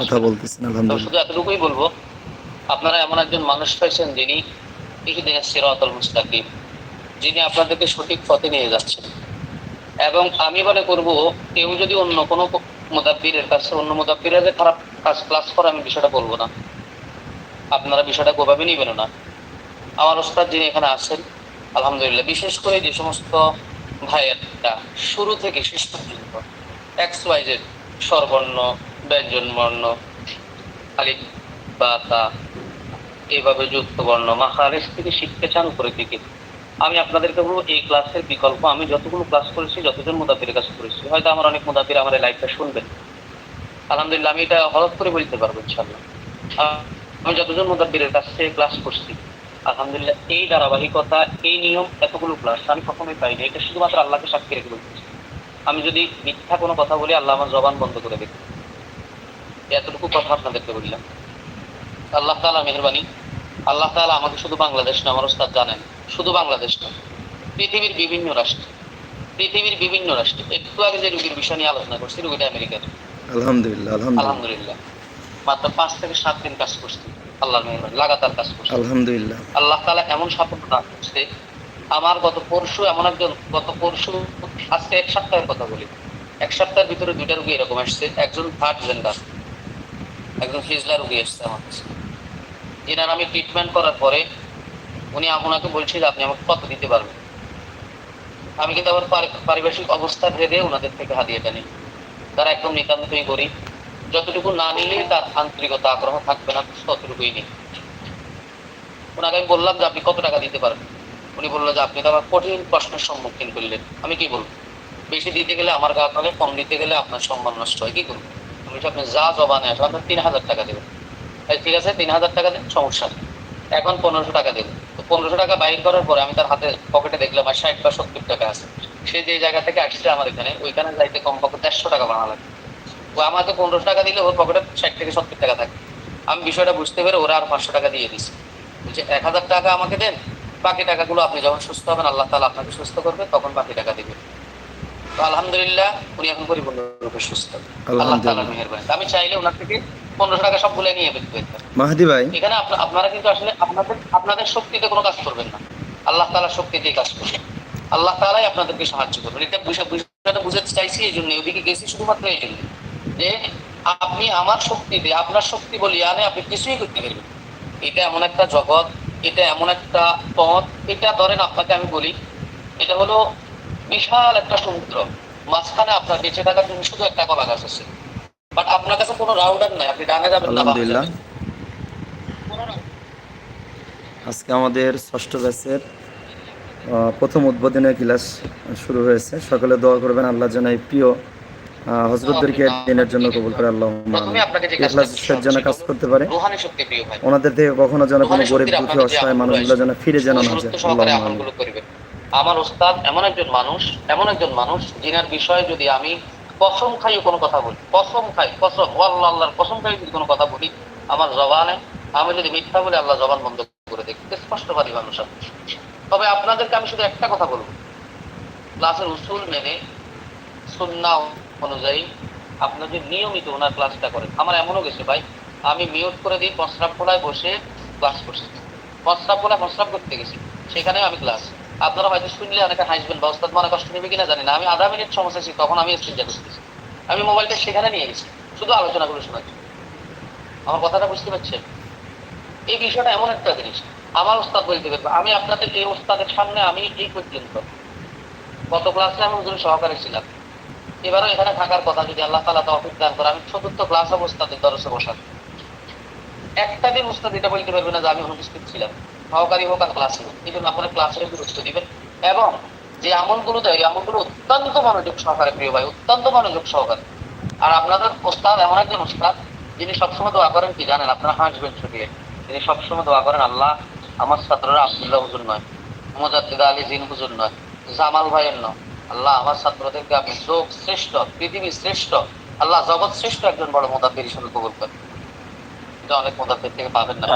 কথা বলতেছেন আলহামদুলিল্লাহ। শুধু এতটুকুই বলব আপনারা এমন একজন মানুষ পাইছেন যিনি ইহদিনের সিরাতাল মুস্তাকিম যিনি আপনাদেরকে সঠিক পথে নিয়ে যাচ্ছেন। এবং আমি মনে করব কেউ যদি অন্য কোনো মুদাব্বিরের কাছে অন্য মুদাব্বিরের খারাপ কাজ ক্লাস করে আমি বিষয়টা বলব না। আপনারা বিষয়টা কোভাবে নিবেন না। আমার ওস্তাদ যিনি এখানে আছেন আলহামদুলিল্লাহ বিশেষ করে যে সমস্ত ভাইয়েরা শুরু থেকে শেষ পর্যন্ত এক্স ওয়াইজের স্বরবর্ণ ব্যঞ্জন বর্ণ খালিক বা, তা এইভাবে যুক্ত বর্ণ মাখারেজ থেকে শিখতে চান উপরের দিকে আমি আপনাদেরকে বলব, এই ক্লাসের বিকল্প, আমি যতগুলো ক্লাস করেছি, যতজন মুদাবিরের কাছে করেছি, হয়তো আমার অনেক মুদাবির আমার এই লাইফটা শুনবেন। আলহামদুলিল্লাহ, আমি এটা হঠাৎ করে বলতে পারব ইনশাল্লাহ আমি যতজন মুদাবিরের কাছ থেকে ক্লাস করছি, আলহামদুলিল্লাহ, এই ধারাবাহিকতা, এই নিয়ম, এতগুলো ক্লাস, আমি কখনোই পাইনি এটা শুধুমাত্র আল্লাহকে সাক্ষী রেখে বলতেছি আমি যদি মিথ্যা কোনো কথা বলি, আল্লাহ আমার জবান বন্ধ করে দেবে। এতটুকু কথা আপনাদেরকে বললাম। আল্লাহ তাআলা মেহরবানি। আল্লাহ তাআলা আমাকে শুধু বাংলাদেশ না আমার ওস্তাদ জানেন শুধু বাংলাদেশ না পৃথিবীর বিভিন্ন রাষ্ট্র পৃথিবীর বিভিন্ন রাষ্ট্রে। একটু আগে যে রুগীর বিষয় নিয়ে আলোচনা করছি রুগীটা আমেরিকার। আলহামদুলিল্লাহ আলহামদুলিল্লাহ। মাত্র পাঁচ থেকে সাত দিন কাজ করছি আল্লাহর মেহরবানি লাগাতার কাজ করছি। আলহামদুলিল্লাহ। আল্লাহ তাআলা এমন সাফল্য দান করছে আমার গত পরশু এমন একজন গত পরশু আজকে এক সপ্তাহের কথা বলি। এক সপ্তাহের ভিতরে দুইটা রুগী এরকম আসছে একজন থার্ড জেন্ডার একজন হিজলা রুগী এসছে আমার কাছে। এনার আমি ট্রিটমেন্ট করার পরে উনি আপনাকে বলছি যে আপনি আমাকে কত দিতে পারবেন? আমি কিন্তু আমার পারি- পারিপার্শ্বিক অবস্থা ভেদে ওনাদের থেকে হাদিয়েটা নিই তারা একদম নিতান্তই করি যতটুকু না নিলে তার আন্তরিকতা, আগ্রহ থাকবে না ততটুকুই নেই। ওনাকে আমি বললাম যে, আপনি কত টাকা দিতে পারবেন? উনি বলল যে, আপনি তো আমার কঠিন প্রশ্নের সম্মুখীন করলেন। আমি কি বলব? বেশি দিতে গেলে আমার গা কম দিতে গেলে আপনার সম্মান নষ্ট হয়। কি করব? বলছি, আপনি যা জবানে আসেন আপনার তিন হাজার টাকা দেবেন ঠিক আছে তিন হাজার টাকা দেন সমস্যা এখন পনেরোশো টাকা দেবেন তো পনেরোশো টাকা বাইর করার পরে আমি তার হাতে পকেটে দেখলাম আর ষাট বা সত্তর টাকা আছে। সে যে জায়গা থেকে আসছে আমার এখানে ওইখানে যাইতে কমপক্ষে দেড়শো টাকা বানা লাগে। ও আমাকে পনেরোশো টাকা দিলে ওর পকেটে ষাট থেকে সত্তর টাকা থাকে। আমি বিষয়টা বুঝতে পেরে ওরা আর পাঁচশো টাকা দিয়ে দিচ্ছে বলছে এক হাজার টাকা আমাকে দেন বাকি টাকাগুলো আপনি যখন সুস্থ হবেন আল্লাহ তালা আপনাকে সুস্থ করবে তখন বাকি টাকা দিবে তো আলহামদুলিল্লাহ উনি এখন সুস্থ। আল্লাহ। তালার মেহেরবানি। আমি চাইলে ওনার থেকে পনেরোশো টাকা সবগুলো নিয়ে মাহাদি ভাই। এখানে আপনারা কিন্তু আসলে আপনাদের আপনাদের শক্তিতে কোনো কাজ করবেন না। আল্লাহ শক্তিতেই কাজ করবেন। আল্লাহ তালাই আপনাদেরকে সাহায্য করবেন। এটা বুঝে- বুঝাতে চাইছি এই জন্য। ওদিকে গেছি শুধুমাত্র এই জন্য। যে আপনি আমার শক্তিতে আপনার শক্তি বলিয়ে আনে আপনি কিছুই করতে পারবেন এটা এমন একটা জগৎ এটা এমন একটা পথ। এটা ধরেন আপনাকে আমি বলি এটা হলো বিশাল একটা সমুদ্র। মাঝখানে আপনার বেঁচে থাকার জন্য শুধু একটা কলা গাছ আছে। বাট আপনার কাছে কোনো রাউডার নাই আপনি ডানে যাবেন না আলহামদুলিল্লাহ। আজকে আমাদের ষষ্ঠ ব্যাচের প্রথম উদ্বোধনের ক্লাস শুরু হয়েছে। সকলে দোয়া করবেন আল্লাহ যেন এই প্রিয় হজরতদেরকে দিনের জন্য কবুল করে আল্লাহ ক্লাসের যেন কাজ করতে পারে ওনাদের থেকে কখনো যেন কোনো গরিব দুঃখী অসহায় মানুষগুলো যেন ফিরে যেন না যায়। গুরুত্ব আমার ওস্তাদ এমন একজন মানুষ, এমন একজন মানুষ যিনার বিষয়ে যদি আমি কসম খাই কোনো কথা বলি, কসম খাই, কসম আল্লাহ কসম খাই যদি কোনো কথা বলি, আমার জবানে, আমি যদি মিথ্যা বলি, আল্লাহ জবান বন্ধ করে দেখি স্পষ্টবাদী মানুষ। তবে আপনাদেরকে আমি শুধু একটা কথা বলব। ক্লাসের উসুল মেনে সুন্না অনুযায়ী আপনার যে নিয়মিত ওনার ক্লাসটা করেন, আমার এমনও গেছে ভাই, আমি মিউট করে দিই প্রস্রাব খোলায় বসে ক্লাস করছি। প্রস্রাব খোলায় প্রস্রাব করতে গেছি, সেখানেও আমি ক্লাস। আপনারা হয়তো শুনলে অনেকে হাসবেন বা ওস্তাদ, মনে কষ্ট নেবে কিনা জানি না। আমি আধা মিনিট সমস্যা ছিল তখন আমি স্ক্রিনটা করতেছি। আমি মোবাইলটা সেখানে নিয়ে গেছি, শুধু আলোচনাগুলো শোনাচ্ছি আমার কথাটা বুঝতে পারছেন? এই বিষয়টা এমন একটা জিনিস। আমার ওস্তাদ বলতে পারবে, আমি আপনাদের, এই ওস্তাদের সামনে আমি এই পর্যন্ত। গত ক্লাসে আমি ওজন সহকারে ছিলাম। এবারও এখানে থাকার কথা যদি আল্লাহ তালা তৌফিক দান করে আমি চতুর্থ ক্লাস অবস্থাতে দরসে বসান একটা দিন উস্তাদ এটা বলতে পারবে না যে আমি অনুপস্থিত ছিলাম। সহকারী হোক আর ক্লাসে হোক, এই জন্য আপনারা ক্লাসের গুরুত্ব দিবেন। এবং যে আমলগুলো দেয় আমলগুলো অত্যন্ত মনোযোগ সহকারে প্রিয় ভাই, অত্যন্ত মনোযোগ সহকারে। আর আপনাদের ওস্তাদ এমন একজন ওস্তাদ, যিনি সবসময় দোয়া করেন কি জানেন? আপনারা হাসবেন ছুটিয়ে তিনি সবসময় দোয়া করেন, আল্লাহ, আমার ছাত্ররা আব্দুল্লাহ হুজুর নয়, মোজাদ্দিদ আলী জিন হুজুর নয়, জামাল ভাইয়ের নয়। আল্লাহ, আমার ছাত্রদেরকে আপনি যোগ শ্রেষ্ঠ, পৃথিবীর শ্রেষ্ঠ, আল্লাহ জগৎ শ্রেষ্ঠ একজন বড় মোদাব্বির হিসেবে কবুল করেন। এটা অনেক মোদাব্বির থেকে পাবেন না।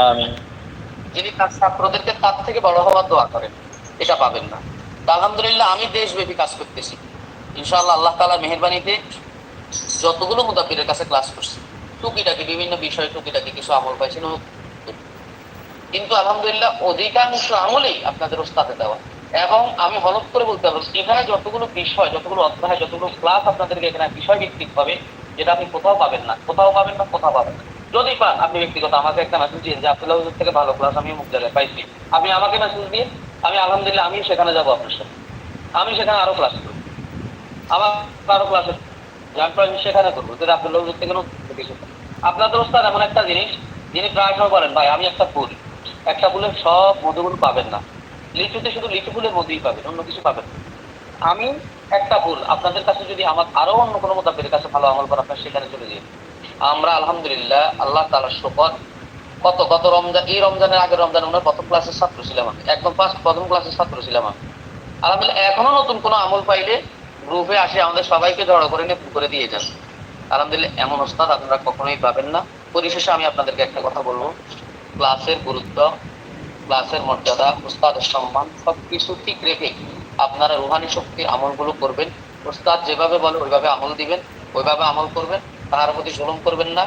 যিনি তার ছাত্রদেরকে তার থেকে বড় হওয়ার দোয়া করেন, এটা পাবেন না। আলহামদুলিল্লাহ, আমি দেশব্যাপী কাজ করতেছি। ইনশাআল্লাহ আল্লাহ তাআলার মেহেরবানিতে যতগুলো মুদাব্বিরের কাছে ক্লাস করছি, টুকিটাকি বিভিন্ন বিষয়ে টুকিটাকি কিছু আমল পাইছেন ও- কিন্তু আলহামদুলিল্লাহ, অধিকাংশ আমলেই আপনাদের ওস্তাদে দেওয়া। এবং আমি হলফ করে বলতে পারব, এখানে যতগুলো বিষয়, যতগুলো অধ্যায়, যতগুলো ক্লাস আপনাদেরকে এখানে বিষয় ভিত্তিক হবে যেটা আপনি কোথাও পাবেন না, কোথাও পাবেন না, কোথাও পাবেন না। যদি পান, আপনি ব্যক্তিগত আমাকে একটা মেসেজ দিন যে আব্দুল্লাহ হুজুর থেকে ভালো ক্লাস আমি মুখ জায়গায় পাইছি। আপনি আমাকে মেসেজ দিয়ে আমি আলহামদুলিল্লাহ আমি সেখানে যাব আপনার সাথে। আমি সেখানে আরও ক্লাস করব। আমার আরও ক্লাসে আমি সেখানে করব। যদি আব্দুল্লাহ হুজুর থেকে কিছু। আপনাদের ওস্তাদ এমন একটা জিনিস, যিনি প্রায় সময় বলেন, ভাই, আমি একটা ফুল একটা ফুলের সব মধুগুলো পাবেন না। লিচুতে শুধু লিচু ফুলের মধুই পাবেন, অন্য কিছু পাবেন। আমি একটা ফুল আপনাদের কাছে যদি আমার আরও অন্য কোনো মোতাবের কাছে ভালো আমল করা আপনার সেখানে চলে যাই আমরা আলহামদুলিল্লাহ আল্লাহ তালার শপথ কত গত রমজান এই রমজানের আগের রমজান ওনার প্রথম ক্লাসের ছাত্র ছিলাম আমি। একদম ফার্স্ট প্রথম ক্লাসের ছাত্র ছিলাম আমি। আলহামদুলিল্লাহ, এখনও নতুন কোনো আমল পাইলে গ্রুপে আসে, আমাদের সবাইকে জড়ো করে নিয়ে করে দিয়ে যান। আলহামদুলিল্লাহ, এমন ওস্তাদ আপনারা কখনোই পাবেন না। পরিশেষে আমি আপনাদেরকে একটা কথা বলব। ক্লাসের গুরুত্ব, ক্লাসের মর্যাদা উস্তাদের সম্মান, সবকিছু ঠিক রেখে আপনারা রুহানি শক্তির আমলগুলো করবেন। উস্তাদ যেভাবে বলে, ওইভাবে আমল দিবেন। ওইভাবে আমল করবেন। তার প্রতি জুলুম করবেন না।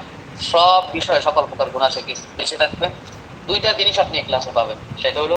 সব বিষয়ে সকল প্রকার গুণা থেকে বেঁচে থাকবেন। দুইটা জিনিস আপনি ক্লাসে পাবেন, সেটা হলো